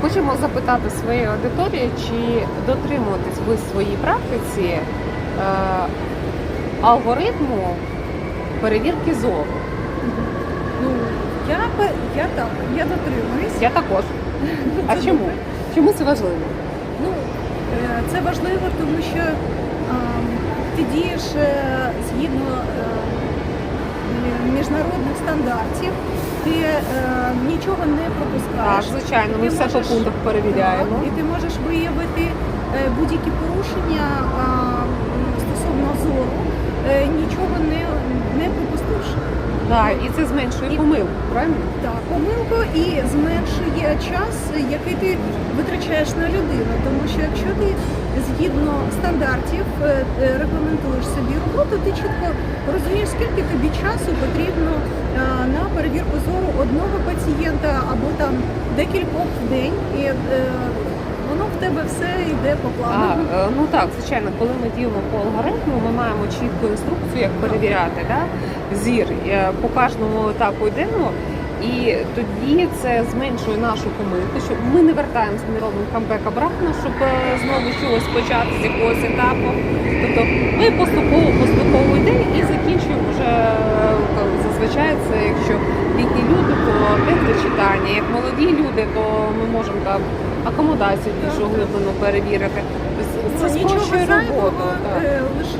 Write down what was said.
Хочемо запитати своєї аудиторії, чи дотримуєтесь ви в своїй практиці е, алгоритму перевірки зору? Ну, я, я так, я дотримуюсь. Я також. А чому? Чому це важливо? Ну, е, це важливо, тому що а, ти дієш е, згідно е, міжнародних стандартів, ти е, нічого не Так, пропускаєш. звичайно, ми все по пунктах перевіряємо. Так, і ти можеш виявити е, будь-які порушення е, стосовно зору, е, нічого не, не пропустивши. Да, і це зменшує І- помилку, правильно? Так, помилку і зменшує час, який ти витрачаєш на людину. Тому що якщо ти згідно стандартів е, е, регламентуєш собі роботу, ти чітко розумієш, скільки тобі часу потрібно е, на перевірку зору одного пацієнта або там декількох в день, і в тебе все йде по плану. е, ну так, звичайно, коли ми діємо по алгоритму, ми маємо чітку інструкцію, як перевіряти да? зір. Е, По кожному етапу йдемо. І тоді це зменшує нашу помилку, щоб ми не вертаємося, не робимо камбек обратно, щоб е, знову чогось почати з якогось етапу. Тобто ми поступово поступово йдемо і закінчуємо вже зазвичай це, якщо літні люди, то тексти читання. Як молоді люди, то ми можемо там акомодацію більш глибину перевірити. Це Ну, спрощує роботу. так. е, лише